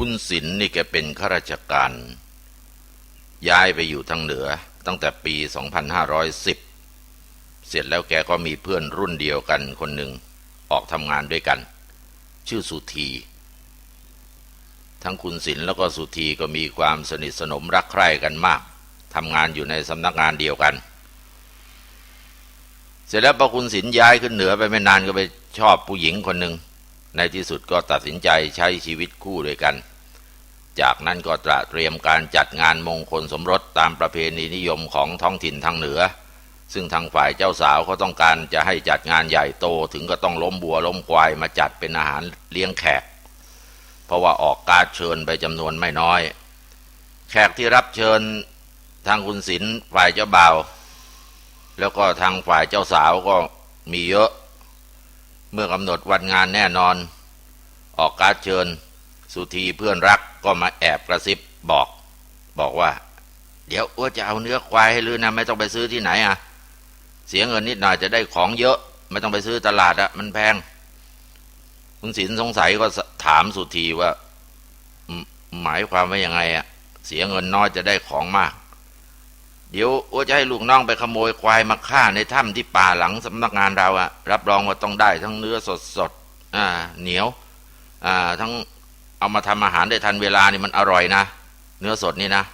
คุณศิลป์นี่แกเป็นข้าราชการ ย้ายไปอยู่ทางเหนือตั้งแต่ปี 2510 เสร็จแล้วแกก็มีเพื่อนรุ่นเดียวกันคนหนึ่งออกทำงานด้วยกัน ชื่อสุธี ทั้งคุณศิลป์แล้วก็สุธีก็มีความสนิทสนมรักใคร่กันมากทำงานอยู่ในสำนักงานเดียวกัน เสร็จแล้วพอคุณศิลป์ย้ายขึ้นเหนือไปไม่นานก็ไปชอบผู้หญิงคนหนึ่ง ในที่สุดก็ตัดสินใจใช้ชีวิตคู่ด้วยกัน จากนั้นก็ตระเตรียมการจัดงานมงคลสมรสตามประเพณีนิยมของท้องถิ่นทางเหนือ ซึ่งทางฝ่ายเจ้าสาวเขาต้องการจะให้จัดงานใหญ่โตถึงก็ต้องล้มบัวล้มควายมาจัดเป็นอาหารเลี้ยงแขก เพราะว่าออกการเชิญไปจำนวนไม่น้อย แขกที่รับเชิญทางคุณศิลฝ่ายเจ้าบ่าว แล้วก็ทางฝ่ายเจ้าสาวก็มีเยอะ เมื่อกำหนดวันงานแน่นอน ออกการเชิญ สุธีเพื่อนรักก็มาแอบกระซิบบอก บอกว่า เดี๋ยวอ้วจะเอาเนื้อควายให้ลือนะไม่ต้องไปซื้อที่ไหนอะ เสียเงินนิดหน่อยจะได้ของเยอะ ไม่ต้องไปซื้อตลาดอะ มันแพงคุณศิลสงสัยก็ถามสุธีว่า หมายความว่ายังไงอะ เสียเงินน้อยจะได้ของมาก เดี๋ยวอ้วจะให้ลูกน้องไปขโมยควายมาฆ่าในถ้ำที่ป่าหลังสำนักงานเราอะ รับรองว่าต้องได้ทั้งเนื้อสดสดอ่า เหนียว ทั้งเอามาทำอาหารได้ทันเวลานี่มันอร่อยนะ เนื้อสดนี่นะ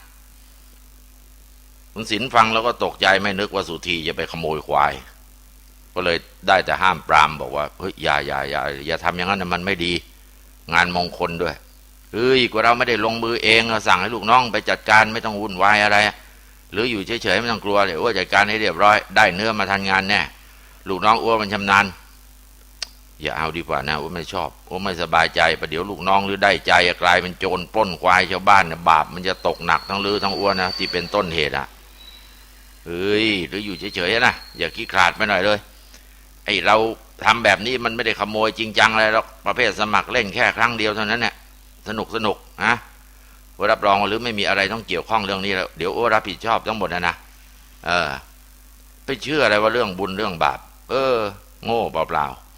คุณศิลฟังแล้วก็ตกใจไม่นึกว่าสุธีจะไปขโมยควาย ก็เลยได้แต่ห้ามปรามบอกว่าเฮ้ยอย่าอย่าอย่าอย่าทำอย่างนั้นนะมันไม่ดี งานมงคลด้วยเฮ้ยกว่าเราไม่ได้ลงมือเองเราสั่งให้ลูกน้องไปจัดการไม่ต้องวุ่นวายอะไร หรืออยู่เฉยๆไม่ต้องกลัวเลยอ้วจัดการให้เรียบร้อย ได้เนื้อมาทันงานแน่ลูกน้องอ้วมันชำนาญ อย่าเอาดีกว่านะอ้ไม่ชอบอ้ไม่สบายใจประเดี๋ยวลูกน้องหรือได้ใจกลายเป็นโจรปล้นควายชาวบ้านเนี่ยบาปมันจะตกหนักทั้งลือทั้งอ้วนนะที่เป็นต้นเหตุอะเฮ้ยหรืออยู่เฉยๆนะอย่าขี้ขลาดไปหน่อยเลย ไอเราทำแบบนี้มันไม่ได้ขโมยจริงจังอะไรหรอกประเภทสมัครเล่นแค่ครั้งเดียวเท่านั้นเนี่ยสนุกสนุกนะรับรองหรือไม่มีอะไรต้องเกี่ยวข้องเรื่องนี้แล้วเดี๋ยวโอ้รับผิดชอบทั้งหมดนะนะเออไปเชื่ออะไรว่าเรื่องบุญเรื่องบาป เออ โง่เปล่าๆ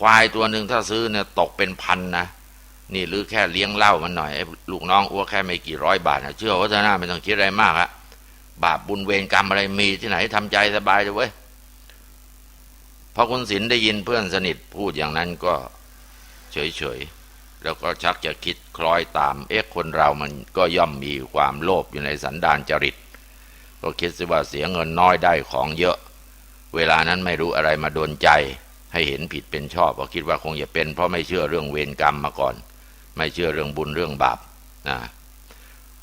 ควายตัวหนึ่งถ้าซื้อเนี่ยตกเป็นพันนะนี่หรือแค่เลี้ยงเหล้ามันหน่อยไอ้ลูกน้องอ้วแค่ไม่กี่ร้อยบาทนะเชื่อว่าจะน่าไม่ต้องคิดอะไรมากอะบาปบุญเวรกรรมอะไรมีที่ไหนทำใจสบายเลยเว้ยพอคุณศิลได้ยินเพื่อนสนิทพูดอย่างนั้นก็เฉยๆแล้วก็ชักจะคิดคล้อยตาม เอ๊ะคนเรามันก็ย่อมมีความโลภอยู่ในสันดานจริต ก็คิดสิว่าเสียเงินน้อยได้ของเยอะ เวลานั้นไม่รู้อะไรมาโดนใจ ให้เห็นผิดเป็นชอบก็คิดว่าคงจะเป็น เพราะไม่เชื่อเรื่องเวรกรรมมาก่อน ไม่เชื่อเรื่องบุญเรื่องบาปนะ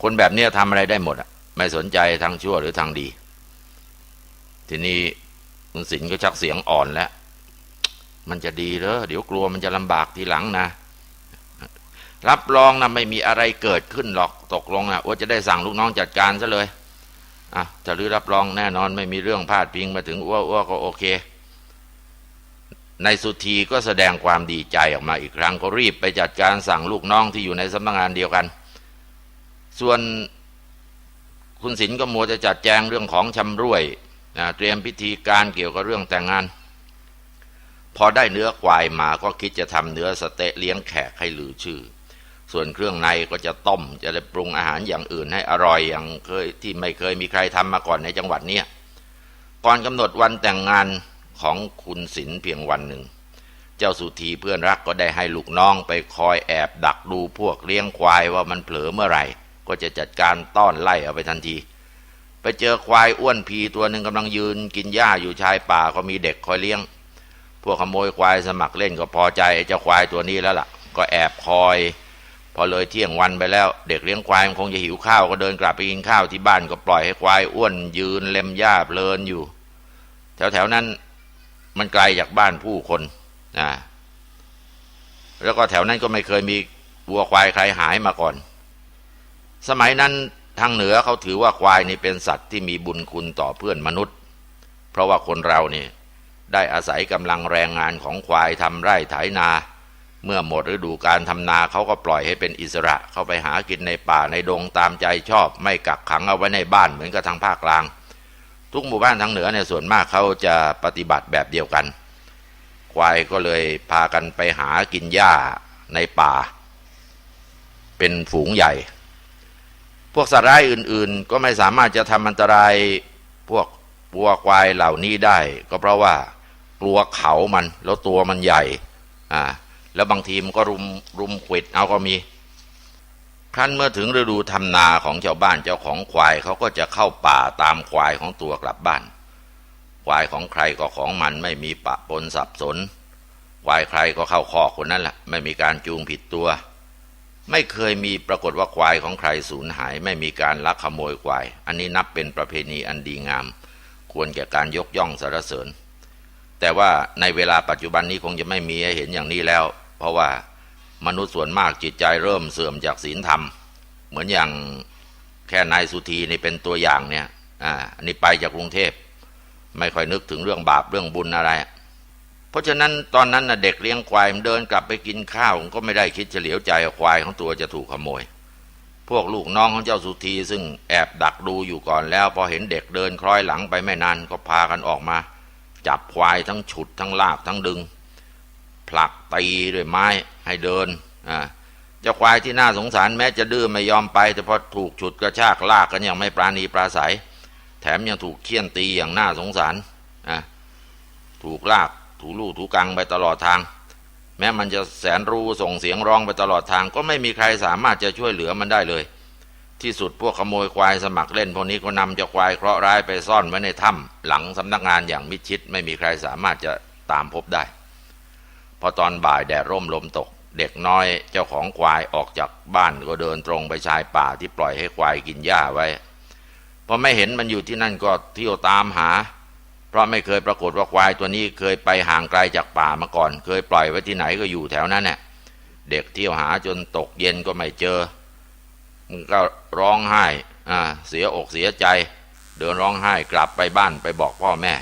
คนแบบนี้ทำอะไรได้หมดอะไม่สนใจทางชั่วหรือทางดี ทีนี้คุณศิลก็ชักเสียงอ่อนแล้ว มันจะดีเหรอเดี๋ยวกลัวมันจะลำบากทีหลังนะ รับรองนะไม่มีอะไรเกิดขึ้นหรอกตกลงนะว่าจะได้สั่งลูกน้องจัดการซะเลยอะจะรือรับรองแน่นอนไม่มีเรื่องพลาดพิงมาถึงอ้วอ้วก็โอเค ในสุธีก็แสดงความดีใจออกมาอีกครั้งก็รีบไปจัดการสั่งลูกน้องที่อยู่ในสำนักงานเดียวกัน ส่วนคุณศิลก็มัวจะจัดแจงเรื่องของชำร่วยนะเตรียมพิธีการเกี่ยวกับเรื่องแต่งงาน พอได้เนื้อควายมาก็คิดจะทำเนื้อสเต๊ะเลี้ยงแขกให้หลือชื่อ ส่วนเครื่องในก็จะต้มจะได้ปรุงอาหารอย่างอื่นให้อร่อยอย่างเคยที่ไม่เคยมีใครทำมาก่อนในจังหวัดเนี้ยก่อนกำหนดวันแต่งงาน ของคุณศิลเพียงวันหนึ่ง เจ้าสุธีเพื่อนรักก็ได้ให้ลูกน้องไปคอยแอบดักดูพวกเลี้ยงควายว่ามันเผลอเมื่อไหร่ ก็จะจัดการต้อนไล่เอาไปทันที ไปเจอควายอ้วนพีตัวหนึ่งกำลังยืน กินหญ้าอยู่ชายป่าก็มีเด็กคอยเลี้ยง พวกขโมยควายสมัครเล่นก็พอใจเจ้าควายตัวนี้แล้วล่ะ ก็แอบคอยพอเลยเที่ยงวันไปแล้วเด็กเลี้ยงควายมันคงจะหิวข้าวก็เดินกลับไปกินข้าวที่บ้านก็ปล่อยให้ควายอ้วนยืนเล็มหญ้าเพลินอยู่ แถวๆนั้น มันไกลจากบ้านผู้คนนะแล้วก็แถวนั้นก็ไม่เคยมีวัวควายใครหายมาก่อน สมัยนั้นทางเหนือเขาถือว่าควายนี่เป็นสัตว์ที่มีบุญคุณต่อเพื่อนมนุษย์ เพราะว่าคนเราเนี่ยได้อาศัยกำลังแรงงานของควายทำไร่ไถนา เมื่อหมดฤดูการทำนาเขาก็ปล่อยให้เป็นอิสระ เข้าไปหากินในป่าในดงตามใจชอบ ไม่กักขังเอาไว้ในบ้านเหมือนกับทางภาคกลาง ทุกหมู่บ้านทางเหนือเนี่ยส่วนมากเขาจะปฏิบัติแบบเดียวกัน ควายก็เลยพากันไปหากินหญ้าในป่า เป็นฝูงใหญ่ พวกสัตว์ร้ายอื่น ๆ ก็ไม่สามารถจะทำอันตรายพวกวัวควายเหล่านี้ได้ ก็เพราะว่ากลัวเขามันแล้วตัวมันใหญ่อ่าแล้วบางทีมันก็รุมรุมขวิดเอาก็มี ครั้นเมื่อถึงฤดูทำนาของชาวบ้านเจ้าของควายเขาก็จะเข้าป่าตามควายของตัวกลับบ้าน ควายของใครก็ของมันไม่มีปะปนสับสน ควายใครก็เข้าคอกคนนั้นแหละไม่มีการจูงผิดตัว ไม่เคยมีปรากฏว่าควายของใครสูญหาย ไม่มีการลักขโมยควาย อันนี้นับเป็นประเพณีอันดีงาม ควรแก่การยกย่องสรรเสริญ แต่ว่าในเวลาปัจจุบันนี้คงจะไม่มีให้เห็นอย่างนี้แล้ว เพราะว่า มนุษย์ส่วนมากจิตใจเริ่มเสื่อมจากศีลธรรม เหมือนอย่างแค่นายสุธีนี่เป็นตัวอย่างเนี่ย อ่าอันนี้ไปจากกรุงเทพ ไม่ค่อยนึกถึงเรื่องบาปเรื่องบุญอะไร เพราะฉะนั้นตอนนั้นนะเด็กเลี้ยงควายมันเดินกลับไปกินข้าวก็ไม่ได้คิดเฉลียวใจควายของตัวจะถูกขโมย พวกลูกน้องของเจ้าสุธีซึ่งแอบดักดูอยู่ก่อนแล้ว พอเห็นเด็กเดินคล้อยหลังไปไม่นานก็พากันออกมา จับควายทั้งฉุดทั้งลากทั้งดึง ผลักตีด้วยไม้ให้เดินอ่าเจ้าควายที่น่าสงสารแม้จะดื้อไม่ยอมไป แต่พอถูกฉุดกระชากลากกันอยังไม่ปราณีปราศัย แถมยังถูกเคี่ยนตีอย่างน่าสงสารอะถูกลากถูลู่ถูกังไปตลอดทาง แม้มันจะแสนรู้ส่งเสียงร้องไปตลอดทาง ก็ไม่มีใครสามารถจะช่วยเหลือมันได้เลย ที่สุดพวกขโมยควายสมัครเล่นพวกนี้ก็นำเจ้าควายเคราะห์ร้ายไปซ่อนไว้ในถ้ำหลังสำนักงานอย่างมิดชิดไม่มีใครสามารถจะตามพบได้ พอตอนบ่ายแดดร่มลมตก เด็กน้อยเจ้าของควายออกจากบ้านก็เดินตรงไปชายป่าที่ปล่อยให้ควายกินหญ้าไว้พอไม่เห็นมันอยู่ที่นั่นก็เที่ยวตามหา เพราะไม่เคยปรากฏว่าควายตัวนี้เคยไปห่างไกลจากป่ามาก่อน เคยปล่อยไว้ที่ไหนก็อยู่แถวนั้นเนี่ยเด็กเที่ยวหาจนตกเย็นก็ไม่เจอ มันก็ร้องไห้อ่าเสียอกเสียใจ เดินร้องไห้กลับไปบ้านไปบอกพ่อแม่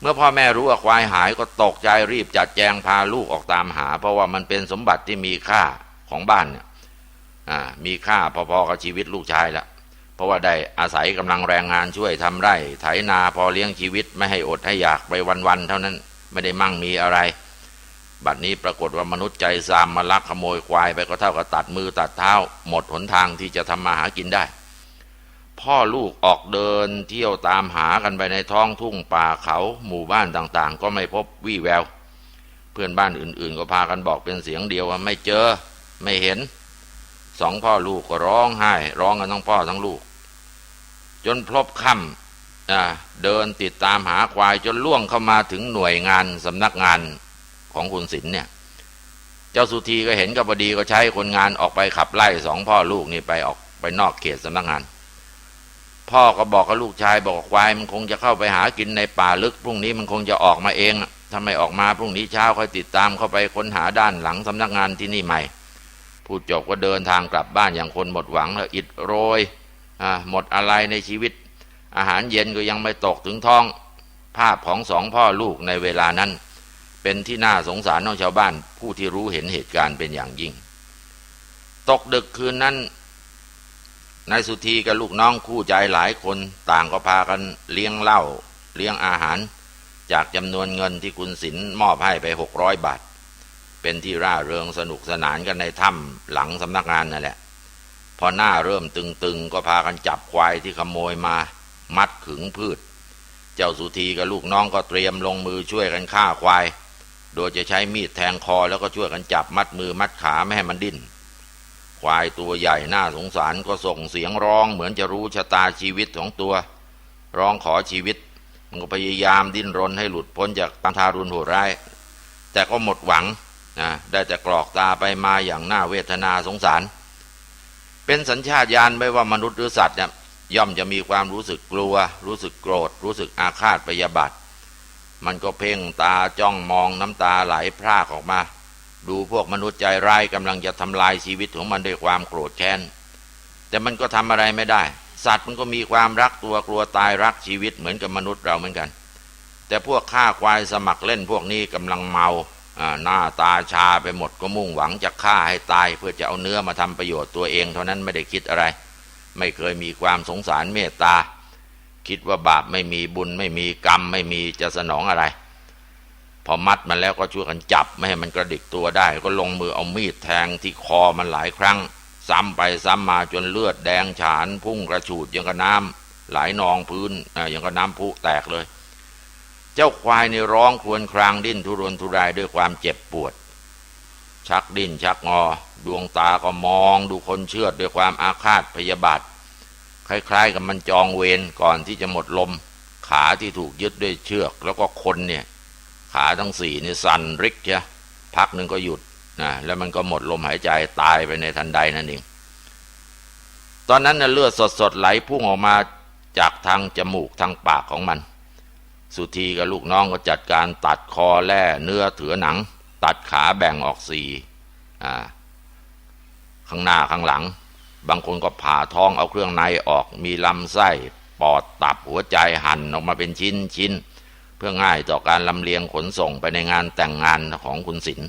เมื่อพ่อแม่รู้ว่าควายหายก็ตกใจรีบจัดแจงพาลูกออกตามหา เพราะว่ามันเป็นสมบัติที่มีค่าของบ้านเนี่ยมีค่าพอๆกับชีวิตลูกชายละเพราะว่าได้อาศัยกำลังแรงงานช่วยทำไร่ไถนาพอเลี้ยงชีวิตไม่ให้อดให้อยากไปวันๆเท่านั้นไม่ได้มั่งมีอะไร บัดนี้ปรากฏว่ามนุษย์ใจซามมาลักขโมยควายไปก็เท่ากับตัดมือตัดเท้า หมดหนทางที่จะทำมาหากินได้ พ่อลูกออกเดินเที่ยวตามหากันไปในท้องทุ่งป่าเขาหมู่บ้านต่างๆ ก็ไม่พบวี่แวว เพื่อนบ้านอื่นๆ ก็พากันบอกเป็นเสียงเดียวว่าไม่เจอไม่เห็นสองพ่อลูกก็ร้องไห้ร้องกันทั้งพ่อทั้งลูก จนพลบค่ำอ่าเดินติดตามหาควายจนล่วงเข้ามาถึงหน่วยงานสำนักงานของคุณศิลป์เนี่ยเจ้าสุธีก็เห็นกับพอดีก็ใช้คนงานออกไปขับไล่สองพ่อลูกนี่ไปออกไปนอกเขตสำนักงาน พ่อก็บอกกับลูกชายบอกว่าควายมันคงจะเข้าไปหากินในป่าลึกพรุ่งนี้มันคงจะออกมาเองอะถ้าไม่ออกมาพรุ่งนี้เช้าค่อยติดตามเข้าไปค้นหาด้านหลังสำนักงานที่นี่ใหม่ พูดจบก็เดินทางกลับบ้านอย่างคนหมดหวังแล้วอิดโรยหมดอะไรในชีวิต อาหารเย็นก็ยังไม่ตกถึงท้อง ภาพของสองพ่อลูกในเวลานั้น เป็นที่น่าสงสารของชาวบ้าน ผู้ที่รู้เห็นเหตุการณ์เป็นอย่างยิ่ง ตกดึกคืนนั้น นายสุธีกับลูกน้องคู่ใจหลายคนต่างก็พากันเลี้ยงเหล้าเลี้ยงอาหาร จากจำนวนเงินที่คุณศิลมอบให้ไปหกร้อยบาท เป็นที่ร่าเริงสนุกสนานกันในถ้ำหลังสำนักงานนั่นแหละ พอหน้าเริ่มตึงๆ ก็พากันจับควายที่ขโมยมา มัดขึงพืช เจ้าสุธีกับลูกน้องก็เตรียมลงมือช่วยกันฆ่าควาย โดยจะใช้มีดแทงคอแล้วก็ช่วยกันจับมัดมือมัดขาไม่ให้มันดิ้น ควายตัวใหญ่น่าสงสารก็ส่งเสียงร้องเหมือนจะรู้ชะตาชีวิตของตัว ร้องขอชีวิต มันก็พยายามดิ้นรนให้หลุดพ้นจากการทารุณโหดร้าย แต่ก็หมดหวังนะได้แต่กรอกตาไปมาอย่างน่าเวทนาสงสาร เป็นสัญชาตญาณไม่ว่ามนุษย์หรือสัตว์เนี่ยย่อมจะมีความรู้สึกกลัว รู้สึกโกรธ รู้สึกอาฆาตพยาบาทมันก็เพ่งตาจ้องมองน้ำตาไหลพรากออกมา ดูพวกมนุษย์ใจร้ายกำลังจะทำลายชีวิตของมันด้วยความโกรธแค้น แต่มันก็ทำอะไรไม่ได้ สัตว์มันก็มีความรักตัวกลัวตายรักชีวิตเหมือนกับมนุษย์เราเหมือนกัน แต่พวกฆ่าควายสมัครเล่นพวกนี้กำลังเมาอ่าหน้าตาชาไปหมดก็มุ่งหวังจะฆ่าให้ตาย เพื่อจะเอาเนื้อมาทำประโยชน์ตัวเอง เท่านั้นไม่ได้คิดอะไร ไม่เคยมีความสงสารเมตตา คิดว่าบาปไม่มีบุญไม่มีกรรมไม่มีจะสนองอะไร พอมัดมันแล้วก็ช่วยกันจับไม่ให้มันกระดิกตัวได้ ก็ลงมือเอามีดแทงที่คอมันหลายครั้ง ซ้ำไปซ้ำมาจนเลือดแดงฉาน พุ่งกระฉูดยังกับน้ำไหลนองพื้นอ่ายังกับน้ำพุแตกเลย เจ้าควายในร้องครวญครางดิ้นทุรนทุรายด้วยความเจ็บปวด ชักดิ้นชักงอ ดวงตาก็มองดูคนเชือดด้วยความอาฆาตพยาบาทคล้ายๆกับมันจองเวรก่อนที่จะหมดลม ขาที่ถูกยึดด้วยเชือกแล้วก็คนเนี่ย ขาทั้งสี่นี่สั่นริกจ้ะพักหนึ่งก็หยุดนะแล้วมันก็หมดลมหายใจตายไปในทันใดนั่นเองตอนนั้นเลือดสดๆไหลพุ่งออกมาจากทางจมูกทางปากของมัน สุธีกับลูกน้องก็จัดการตัดคอแล่เนื้อเถือหนัง ตัดขาแบ่งออกสี่ข้างหน้าข้างหลัง บางคนก็ผ่าท้องเอาเครื่องในออกมีลำไส้ ปอดตับหัวใจหั่นออกมาเป็นชิ้นชิ้น เพื่อง่ายต่อการลำเลียงขนส่งไปในงานแต่งงานของคุณศิลป์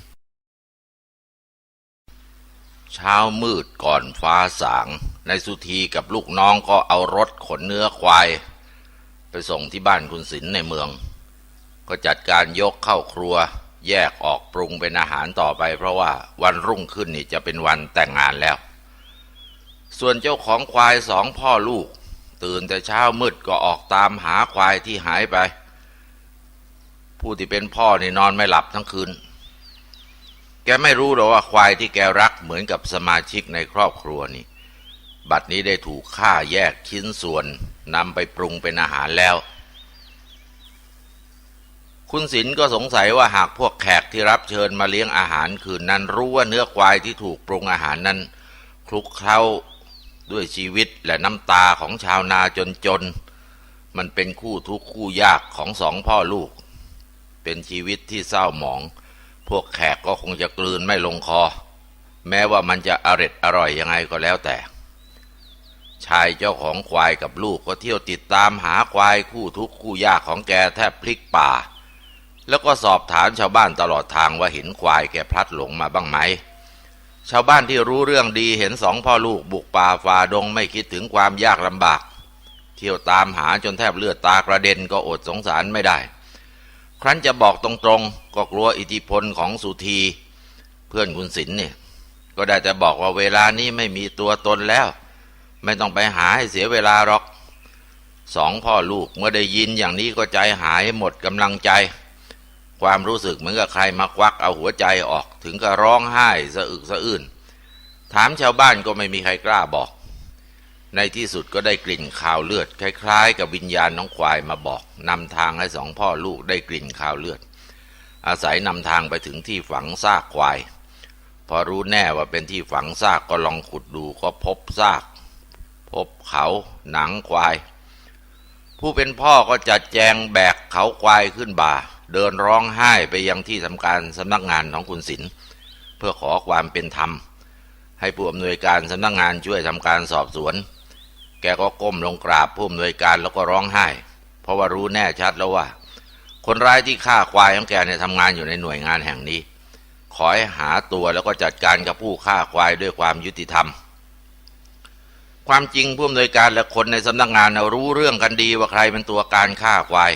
เช้ามืดก่อนฟ้าสาง ในสุธีกับลูกน้องก็เอารถขนเนื้อควาย ไปส่งที่บ้านคุณศิลป์ในเมือง ก็จัดการยกเข้าครัว แยกออกปรุงเป็นอาหารต่อไป เพราะว่าวันรุ่งขึ้นนี่จะเป็นวันแต่งงานแล้ว ส่วนเจ้าของควายสองพ่อลูก ตื่นแต่เช้ามืดก็ออกตามหาควายที่หายไป ผู้ที่เป็นพ่อนี่นอนไม่หลับทั้งคืน แกไม่รู้หรอกว่าควายที่แกรักเหมือนกับสมาชิกในครอบครัวนี่ บัดนี้ได้ถูกฆ่าแยกชิ้นส่วนนำไปปรุงเป็นอาหารแล้ว คุณศิลป์ก็สงสัยว่าหากพวกแขกที่รับเชิญมาเลี้ยงอาหารคืนนั้นรู้ว่าเนื้อควายที่ถูกปรุงอาหารนั้นคลุกเคล้าด้วยชีวิตและน้ำตาของชาวนาจนๆมันเป็นคู่ทุกข์คู่ยากของสองพ่อลูก เป็นชีวิตที่เศร้าหมอง พวกแขกก็คงจะกลืนไม่ลงคอ แม้ว่ามันจะอร็ดอร่อยยังไงก็แล้วแต่ ชายเจ้าของควายกับลูกก็เที่ยวติดตามหาควายคู่ทุกคู่ยากของแกแทบพลิกป่า แล้วก็สอบถามชาวบ้านตลอดทางว่าเห็นควายแกพลัดหลงมาบ้างไหมชาวบ้านที่รู้เรื่องดีเห็นสองพ่อลูกบุกป่าฝ่าดงไม่คิดถึงความยากลำบาก เที่ยวตามหาจนแทบเลือดตากระเด็นก็อดสงสารไม่ได้ ครั้นจะบอกตรงๆ ก็กลัวอิทธิพลของสุธี เพื่อนคุณศิลเนี่ย ก็ได้แต่บอกว่าเวลานี้ไม่มีตัวตนแล้ว ไม่ต้องไปหาให้เสียเวลาหรอกสองพ่อลูกเมื่อได้ยินอย่างนี้ก็ใจหายหมดกำลังใจ ความรู้สึกเหมือนกับใครมาควักเอาหัวใจออก ถึงกับร้องไห้สะอึกสะอื้นถามชาวบ้านก็ไม่มีใครกล้าบอก ในที่สุดก็ได้กลิ่นข่าวเลือด คล้ายๆ กับวิญญาณน้องควายมาบอกนำทางให้สองพ่อลูกได้กลิ่นข่าวเลือด อาศัยนำทางไปถึงที่ฝังซากควาย พอรู้แน่ว่าเป็นที่ฝังซากก็ลองขุดดูก็พบซาก พบเขาหนังควาย ผู้เป็นพ่อก็จัดแจงแบกเขาควายขึ้นบ่า เดินร้องไห้ไปยังที่ทำการสำนักงานของคุณศิลป์เพื่อขอความเป็นธรรม ให้ผู้อำนวยการสำนักงานช่วยทำการสอบสวน แกก็ก้มลงกราบผู้อำนวยการแล้วก็ร้องไห้ เพราะว่ารู้แน่ชัดแล้วว่า คนร้ายที่ฆ่าควายของแกเนี่ยทำงานอยู่ในหน่วยงานแห่งนี้ ขอให้หาตัวแล้วก็จัดการกับผู้ฆ่าควายด้วยความยุติธรรม ความจริงผู้อำนวยการและคนในสำนักงานนะรู้เรื่องกันดีว่าใครเป็นตัวการฆ่าควาย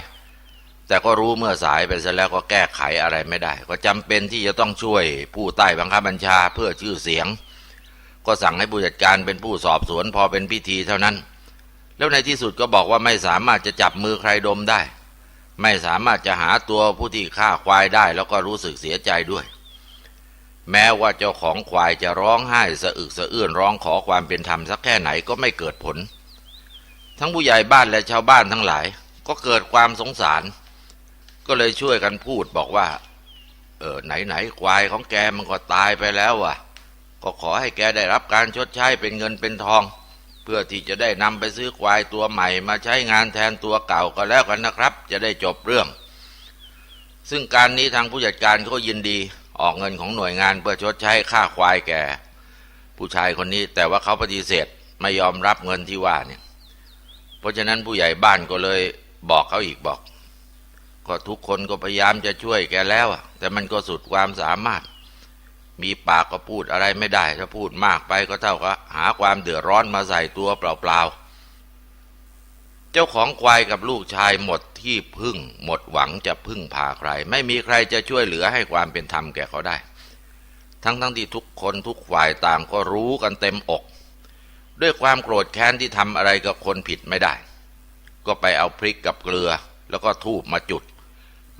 แต่ก็รู้เมื่อสายไปเสร็จแล้วก็แก้ไขอะไรไม่ได้ ก็จำเป็นที่จะต้องช่วยผู้ใต้บังคับบัญชาเพื่อชื่อเสียง ก็สั่งให้ผู้จัดการเป็นผู้สอบสวนพอเป็นพิธีเท่านั้น แล้วในที่สุดก็บอกว่าไม่สามารถจะจับมือใครดมได้ ไม่สามารถจะหาตัวผู้ที่ฆ่าควายได้ แล้วก็รู้สึกเสียใจด้วย แม้ว่าเจ้าของควายจะร้องไห้สะอึกสะอื้นร้องขอความเป็นธรรมสักแค่ไหนก็ไม่เกิดผล ทั้งผู้ใหญ่บ้านและชาวบ้านทั้งหลาย ก็เกิดความสงสาร ก็เลยช่วยกันพูดบอกว่า เออไหนไหนๆควายของแกมันก็ตายไปแล้วว่ะ ก็ขอให้แกได้รับการชดใช้เป็นเงินเป็นทอง เพื่อที่จะได้นำไปซื้อควายตัวใหม่มาใช้งานแทนตัวเก่าก็แล้วกันนะครับ จะได้จบเรื่อง ซึ่งการนี้ทางผู้จัดการก็ยินดีออกเงินของหน่วยงานเพื่อชดใช้ค่าควายแก่ ผู้ชายคนนี้แต่ว่าเขาปฏิเสธไม่ยอมรับเงินที่ว่าเนี่ย เพราะฉะนั้นผู้ใหญ่บ้านก็เลยบอกเขาอีกบอก ก็ทุกคนก็พยายามจะช่วยแกแล้วแต่มันก็สุดความสามารถ มีปากก็พูดอะไรไม่ได้ ถ้าพูดมากไปก็เท่ากับหาความเดือดร้อนมาใส่ตัวเปล่าๆ เจ้าของควายกับลูกชายหมดที่พึ่ง หมดหวังจะพึ่งพาใคร ไม่มีใครจะช่วยเหลือให้ความเป็นธรรมแก่เขาได้ ทั้งทั้งที่ทุกคนทุกฝ่ายต่างก็รู้กันเต็มอก ด้วยความโกรธแค้นที่ทำอะไรกับคนผิดไม่ได้ ก็ไปเอาพริกกับเกลือ แล้วก็ทูบมาจุด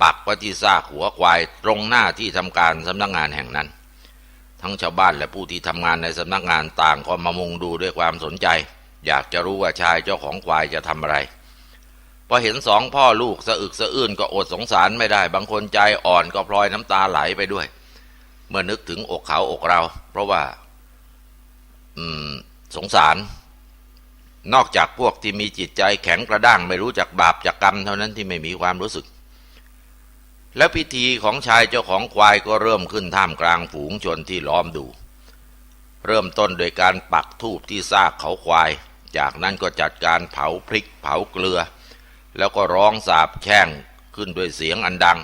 ปักไว้ที่ซากหัวควายตรงหน้าที่ทำการสำนักงานแห่งนั้น ทั้งชาวบ้านและผู้ที่ทำงานในสำนักงานต่างก็มามุงดูด้วยความสนใจ อยากจะรู้ว่าชายเจ้าของควายจะทำอะไรพอเห็นสองพ่อลูกสะอึกสะอื้นก็อดสงสารไม่ได้ บางคนใจอ่อนก็พลอยน้ำตาไหลไปด้วย เมื่อนึกถึงอกเขาอกเรา เพราะว่า อืม สงสาร นอกจากพวกที่มีจิตใจแข็งกระด้างไม่รู้จักบาปจากกรรมเท่านั้นที่ไม่มีความรู้สึก แล้วพิธีของชายเจ้าของควายก็เริ่มขึ้นท่ามกลางฝูงชนที่ล้อมดู เริ่มต้นโดยการปักธูปที่ซากเขาควาย จากนั้นก็จัดการเผาพริกเผาเกลือ แล้วก็ร้องสาบแช่งขึ้นด้วยเสียงอันดัง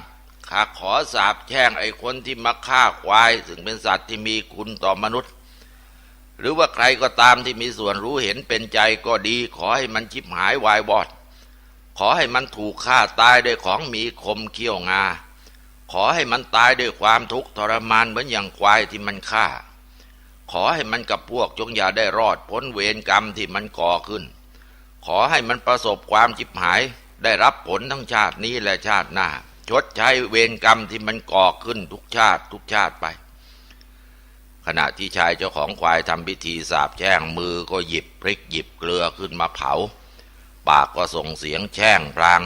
ข้าขอสาบแช่งไอ้คนที่มาฆ่าควาย ซึ่งเป็นสัตว์ที่มีคุณต่อมนุษย์ หรือว่าใครก็ตามที่มีส่วนรู้เห็นเป็นใจก็ดี ขอให้มันชิบหายวายวอด ขอให้มันถูกฆ่าตายด้วยของมีคมเขี้ยวงา ขอให้มันตายด้วยความทุกข์ทรมานเหมือนอย่างควายที่มันฆ่า ขอให้มันกับพวกจงอย่าได้รอดพ้นเวรกรรมที่มันก่อขึ้น ขอให้มันประสบความจิบหาย ได้รับผลทั้งชาตินี้และชาติหน้า ชดใช้เวรกรรมที่มันก่อขึ้นทุกชาติทุกชาติไป ขณะที่ชายเจ้าของควายทำพิธีสาบแช่งมือก็หยิบพริกหยิบเกลือขึ้นมาเผา ปากก็ส่งเสียงแช่งพราง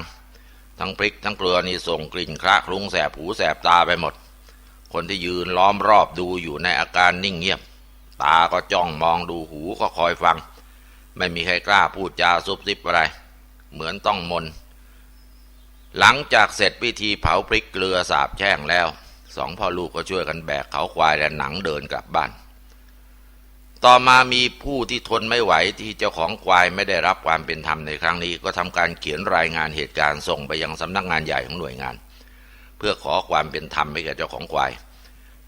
ทั้งพริกทั้งเกลือนี่ส่งกลิ่นคละคลุ้งแสบหูแสบตาไปหมด คนที่ยืนล้อมรอบดูอยู่ในอาการนิ่งเงียบ ตาก็จ้องมองดูหูก็คอยฟัง ไม่มีใครกล้าพูดจาซุบซิบอะไร เหมือนต้องมน หลังจากเสร็จพิธีเผาพริกเกลือสาบแช่งแล้ว สองพ่อลูกก็ช่วยกันแบกเขาควายและหนังเดินกลับบ้าน ต่อมามีผู้ที่ทนไม่ไหวที่เจ้าของควายไม่ได้รับความเป็นธรรมในครั้งนี้ ก็ทำการเขียนรายงานเหตุการณ์ส่งไปยังสำนักงานใหญ่ของหน่วยงาน เพื่อขอความเป็นธรรมให้แก่เจ้าของควาย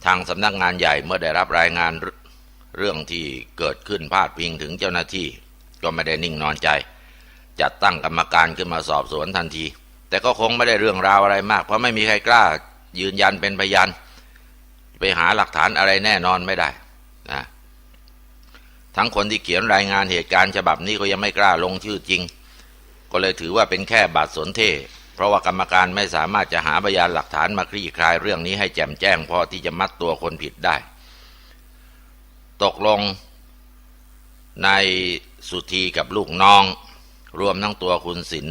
ทางสำนักงานใหญ่เมื่อได้รับรายงานเรื่องที่เกิดขึ้นพาดพิงถึงเจ้าหน้าที่ ก็ไม่ได้นิ่งนอนใจ จัดตั้งกรรมการขึ้นมาสอบสวนทันที แต่ก็คงไม่ได้เรื่องราวอะไรมาก เพราะไม่มีใครกล้ายืนยันเป็นพยานไปหาหลักฐานอะไรแน่นอนไม่ได้นะ ทั้งคนที่เขียนรายงานเหตุการณ์ฉบับนี้ก็ยังไม่กล้าลงชื่อจริง ก็เลยถือว่าเป็นแค่บาดสนเทเพราะว่ากรรมการไม่สามารถจะหาพยานหลักฐานมาคลี่คลายเรื่องนี้ให้แจ่มแจ้งพอที่จะมัดตัวคนผิดได้ ตกลงในสุธีกับลูกน้อง รวมทั้งตัวคุณศิล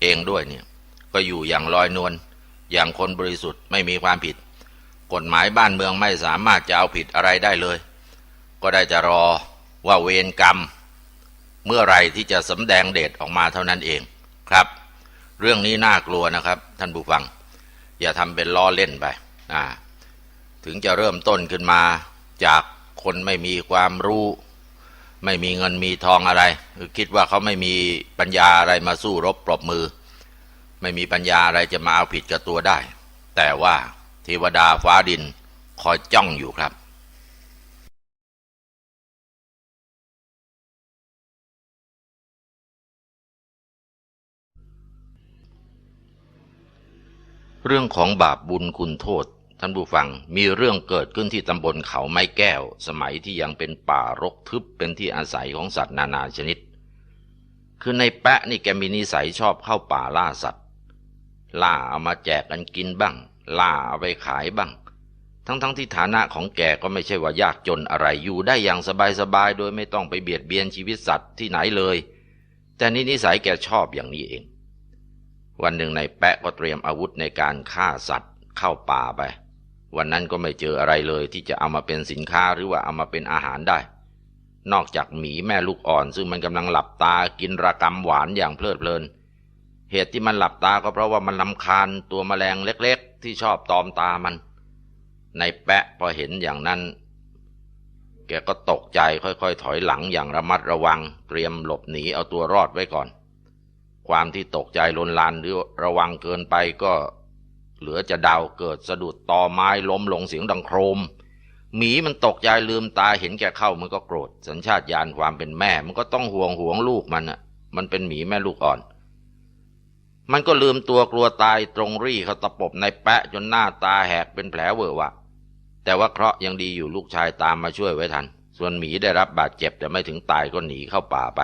เองด้วยเนี่ย ก็อยู่อย่างลอยนวลอย่างคนบริสุทธิ์ไม่มีความผิด กฎหมายบ้านเมืองไม่สามารถจะเอาผิดอะไรได้เลย ก็ได้จะรอ ว่าเวรกรรม เมื่อไรที่จะสำแดงเดชออกมาเท่านั้นเองครับ เรื่องนี้น่ากลัวนะครับ ท่านผู้ฟัง อย่าทำเป็นล้อเล่นไปนะถึงจะเริ่มต้นขึ้นมาจากคนไม่มีความรู้ ไม่มีเงินมีทองอะไรคือคิดว่าเขาไม่มีปัญญาอะไรมาสู้รบปรบมือ ไม่มีปัญญาอะไรจะมาเอาผิดกับตัวได้ แต่ว่าเทวดาฟ้าดินคอยจ้องอยู่ครับ เรื่องของบาปบุญคุณโทษ ท่านผู้ฟังมีเรื่องเกิดขึ้นที่ตำบลเขาไม้แก้ว สมัยที่ยังเป็นป่ารกทึบเป็นที่อาศัยของสัตว์นานาชนิด คือในแปะนี่แกมีนิสัยชอบเข้าป่าล่าสัตว์ ล่าเอามาแจกกันกินบ้าง ล่าเอาไปขายบ้าง ทั้งๆทที่ฐานะของแกก็ไม่ใช่ว่ายากจนอะไรอยู่ได้อย่างสบายๆโดยไม่ต้องไปเบียดเบียนชีวิตสัตว์ที่ไหนเลย แต่นี่นิสัยแกชอบอย่างนี้เอง วันหนึ่งในแปะก็เตรียมอาวุธในการฆ่าสัตว์เข้าป่าไป วันนั้นก็ไม่เจออะไรเลยที่จะเอามาเป็นสินค้าหรือว่าเอามาเป็นอาหารได้ นอกจากหมีแม่ลูกอ่อน ซึ่งมันกำลังหลับตากินระกำหวานอย่างเพลิดเพลิน เหตุที่มันหลับตาก็เพราะว่ามันลำคาญตัวแมลงเล็กๆ ที่ชอบตอมตามัน ในแปะพอเห็นอย่างนั้น แกก็ตกใจค่อยๆ ถอยหลังอย่างระมัดระวัง เตรียมหลบหนีเอาตัวรอดไว้ก่อน ความที่ตกใจลนลานหรือระวังเกินไปก็เหลือจะเดาเกิดสะดุดตอไม้ล้มลงเสียงดังโครม หมีมันตกใจลืมตาเห็นแกเข้ามันก็โกรธ สัญชาตญาณความเป็นแม่ มันก็ต้องห่วงห่วงลูกมันอะมันเป็นหมีแม่ลูกอ่อน มันก็ลืมตัวกลัวตายตรงรี่เขาตะปบในแปะจนหน้าตาแหกเป็นแผลเวอะวะ แต่ว่าเคราะห์ยังดีอยู่ลูกชายตามมาช่วยไว้ทัน ส่วนหมีได้รับบาดเจ็บแต่ไม่ถึงตายก็หนีเข้าป่าไป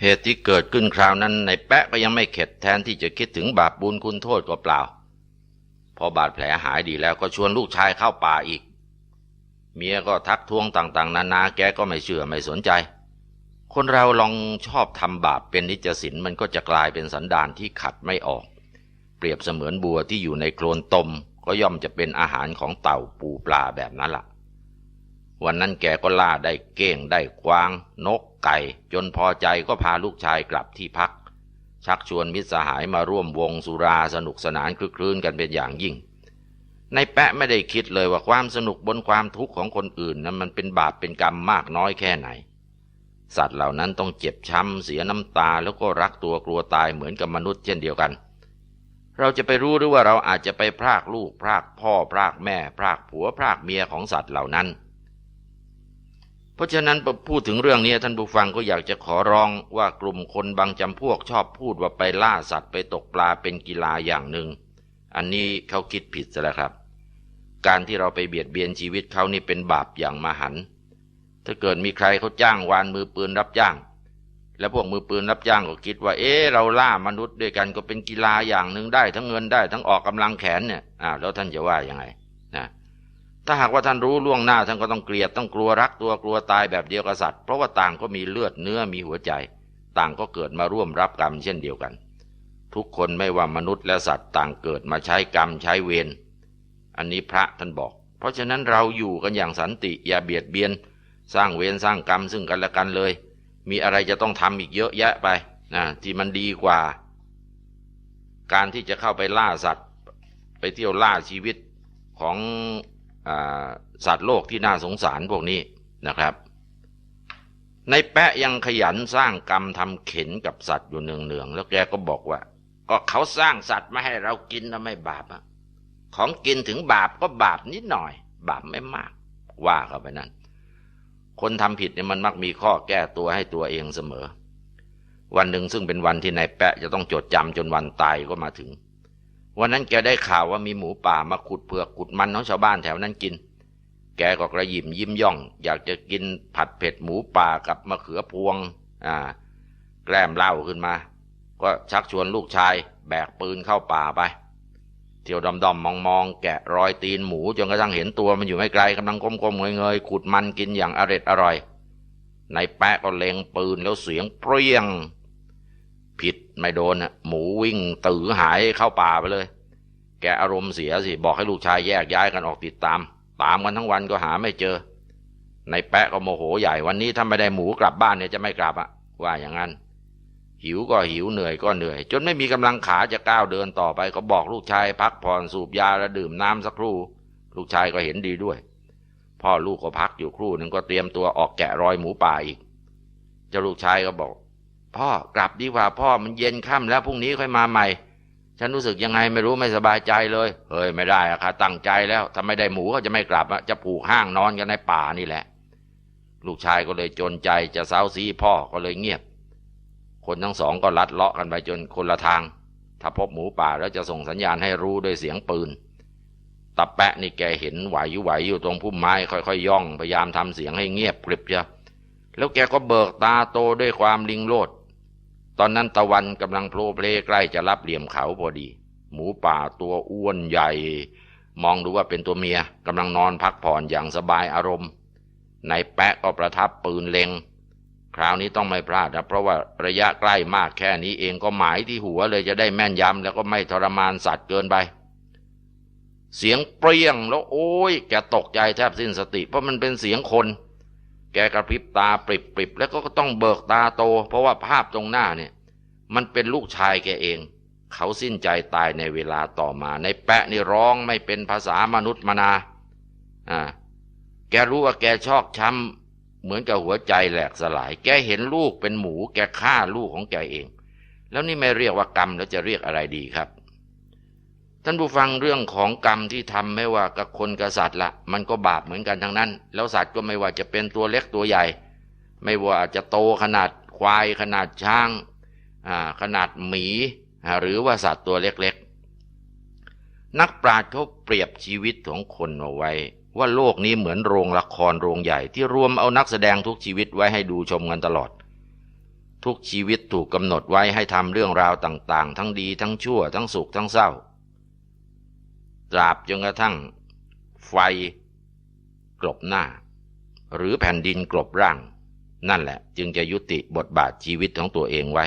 เหตุที่เกิดขึ้นคราวนั้นในแปะก็ยังไม่เข็ดแทนที่จะคิดถึงบาปบุญคุณโทษก็เปล่า พอบาดแผลหายดีแล้วก็ชวนลูกชายเข้าป่าอีก เมียก็ทักท้วงต่างๆ นานาแกก็ไม่เชื่อไม่สนใจ คนเราลองชอบทำบาปเป็นนิจสินมันก็จะกลายเป็นสันดานที่ขัดไม่ออก เปรียบเสมือนบัวที่อยู่ในโคลนตมก็ย่อมจะเป็นอาหารของเต่าปูปลาแบบนั้นละ่ะ วันนั้นแกก็ล่าได้เก้งได้กวาง นกไก่ จนพอใจก็พาลูกชายกลับที่พัก ชักชวนมิตรสหายมาร่วมวงสุราสนุกสนานคลึกคลื้นกันเป็นอย่างยิ่งในแปะไม่ได้คิดเลยว่าความสนุกบนความทุกข์ของคนอื่นนั้นมันเป็นบาปเป็นกรรมมากน้อยแค่ไหน สัตว์เหล่านั้นต้องเจ็บช้ำเสียน้ำตาแล้วก็รักตัวกลัวตายเหมือนกับมนุษย์เช่นเดียวกัน เราจะไปรู้หรือว่าเราอาจจะไปพรากลูกพรากพ่อพรากแม่ พรากผัวพรากเมียของสัตว์เหล่านั้น เพราะฉะนั้นพูดถึงเรื่องนี้ท่านผู้ฟังก็อยากจะขอร้องว่ากลุ่มคนบางจำพวกชอบพูดว่าไปล่าสัตว์ไปตกปลาเป็นกีฬาอย่างหนึ่ง อันนี้เขาคิดผิดซะแล้วครับ การที่เราไปเบียดเบียนชีวิตเขานี่เป็นบาปอย่างมหันต์ถ้าเกิดมีใครเขาจ้างวานมือปืนรับจ้าง แล้วพวกมือปืนรับจ้างก็คิดว่า เอ๊เราล่ามนุษย์ด้วยกันก็เป็นกีฬาอย่างหนึ่งได้ ทั้งเงินได้ทั้งออกกำลังแขนเนี่ยอ้าวแล้วท่านจะว่ายังไงนะ ถ้าหากว่าท่านรู้ล่วงหน้าท่านก็ต้องเกลียดต้องกลัวรักตัวกลัวตายแบบเดียวกับสัตว์เพราะว่าต่างก็มีเลือดเนื้อมีหัวใจ ต่างก็เกิดมาร่วมรับกรรมเช่นเดียวกัน ทุกคนไม่ว่ามนุษย์และสัตว์ต่างเกิดมาใช้กรรมใช้เวรอันนี้พระท่านบอก เพราะฉะนั้นเราอยู่กันอย่างสันติอย่าเบียดเบียน สร้างเวรสร้างกรรมซึ่งกันและกันเลย มีอะไรจะต้องทำอีกเยอะแยะไปนะที่มันดีกว่า การที่จะเข้าไปล่าสัตว์ ไปเที่ยวล่าชีวิตของ สัตว์โลกที่น่าสงสารพวกนี้นะครับ ในแปะยังขยันสร้างกรรมทำเข็นกับสัตว์อยู่เนืองๆแล้วแกก็บอกว่า ก็เขาสร้างสัตว์มาให้เรากินทำไม่บาปอะของกินถึงบาปก็บาปนิดหน่อย บาปไม่มาก ว่าเขาไปนั่นคนทำผิดเนี่ยมันมักมีข้อแก้ตัวให้ตัวเองเสมอ วันหนึ่งซึ่งเป็นวันที่นายแปะจะต้องจดจำจนวันตายก็มาถึง วันนั้นแกได้ข่าวว่ามีหมูป่ามาขุดเผือกขุดมันของชาวบ้านแถวนั้นกิน แกก็กระยิมยิ้มย่อง อยากจะกินผัดเผ็ดหมูป่ากับมะเขือพวง อ่า แกล้มเหล้าขึ้นมา ก็ชักชวนลูกชาย แบกปืนเข้าป่าไป เที่ยวดอมๆมองๆแกะรอยตีนหมูจนกระทั่งเห็นตัวมันอยู่ไม่ไกลกำลังก้มๆเงยๆขุดมันกินอย่างอร็ดอร่อย ในแปะก็เล็งปืนแล้วเสียงเปรี้ยง ผิดไม่โดนอะหมูวิ่งตือหายเข้าป่าไปเลย แกอารมณ์เสียสิ บอกให้ลูกชายแยกย้ายกันออกติดตาม ตามกันทั้งวันก็หาไม่เจอ ในแปะก็โมโหใหญ่วันนี้ถ้าไม่ได้หมูกลับบ้านเนี่ยจะไม่กลับอะว่าอย่างนั้น หิวก็หิวเหนื่อยก็เหนื่อย จนไม่มีกำลังขาจะก้าวเดินต่อไป ก็บอกลูกชายพักผ่อนสูบยาและดื่มน้ำสักครู่ ลูกชายก็เห็นดีด้วย พ่อลูกก็พักอยู่ครู่หนึ่งก็เตรียมตัวออกแกะรอยหมูป่าอีกเจ้าลูกชายก็บอก พ่อกลับดีกว่าพ่อมันเย็นค่ำแล้วพรุ่งนี้ค่อยมาใหม่ ฉันรู้สึกยังไงไม่รู้ไม่สบายใจเลยเฮ้ยไม่ได้อะค่ะตั้งใจแล้วถ้าไม่ได้หมูก็จะไม่กลับอะจะผูกห้างนอนกันในป่านี่แหละ ลูกชายก็เลยจนใจจะเซ้าซีพ่อก็เลยเงียบ คนทั้งสองก็ลัดเลาะกันไปจนคนละทาง ถ้าพบหมูป่าแล้วจะส่งสัญญาณให้รู้ด้วยเสียงปืนตาแปะนี่แกเห็นไหวอยู่ไหวอยู่ตรงพุ่มไม้ค่อยๆย่องพยายามทำเสียงให้เงียบกริบเชียแล้วแกก็เบิกตาโตด้วยความลิงโลด ตอนนั้นตะวันกำลังโผล่เพลใกล้จะรับเหลี่ยมเขาพอดี หมูป่าตัวอ้วนใหญ่ มองดูว่าเป็นตัวเมียกำลังนอนพักผ่อนอย่างสบายอารมณ์ในแปะก็ประทับปืนเล็ง คราวนี้ต้องไม่พลาดนะเพราะว่าระยะใกล้มากแค่นี้เองก็หมายที่หัวเลยจะได้แม่นยำแล้วก็ไม่ทรมานสัตว์เกินไปเสียงเปรี้ยงแล้วโอ้ยแกตกใจแทบสิ้นสติ เพราะมันเป็นเสียงคน แกกระพริบตาปริบปริบแล้วก็ต้องเบิกตาโต เพราะว่าภาพตรงหน้าเนี่ย มันเป็นลูกชายแกเอง เขาสิ้นใจตายในเวลาต่อมา ในแปะนี่ร้องไม่เป็นภาษามนุษย์มนาอ่าแกรู้ว่าแกชอกช้ำเหมือนกับหัวใจแหลกสลาย แกเห็นลูกเป็นหมู แกฆ่าลูกของแกเอง แล้วนี่ไม่เรียกว่ากรรมแล้วจะเรียกอะไรดีครับ ท่านผู้ฟังเรื่องของกรรมที่ทำไม่ว่ากับคนกับสัตว์ละมันก็บาปเหมือนกันทั้งนั้น แล้วสัตว์ก็ไม่ว่าจะเป็นตัวเล็กตัวใหญ่ ไม่ว่าจะโตขนาดควายขนาดช้างขนาดหมี หรือว่าสัตว์ตัวเล็กนักปราชญ์เขาเปรียบชีวิตของคนเอาไว้ ว่าโลกนี้เหมือนโรงละครโรงใหญ่ ที่รวมเอานักแสดงทุกชีวิตไว้ให้ดูชมกันตลอด ทุกชีวิตถูกกำหนดไว้ให้ทำเรื่องราวต่างๆ ทั้งดีทั้งชั่วทั้งสุขทั้งเศร้า ตราบจนกระทั่ง ไฟ กลบหน้า หรือแผ่นดินกลบร่าง นั่นแหละ จึงจะยุติบทบาทชีวิตของตัวเองไว้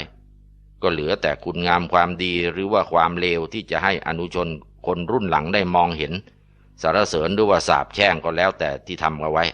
ก็เหลือแต่คุณงามความดีหรือว่าความเลวที่จะให้อนุชนคนรุ่นหลังได้มองเห็น สารเสริญหรือว่าสาบแช่งก็แล้วแต่ที่ทำเอาไว้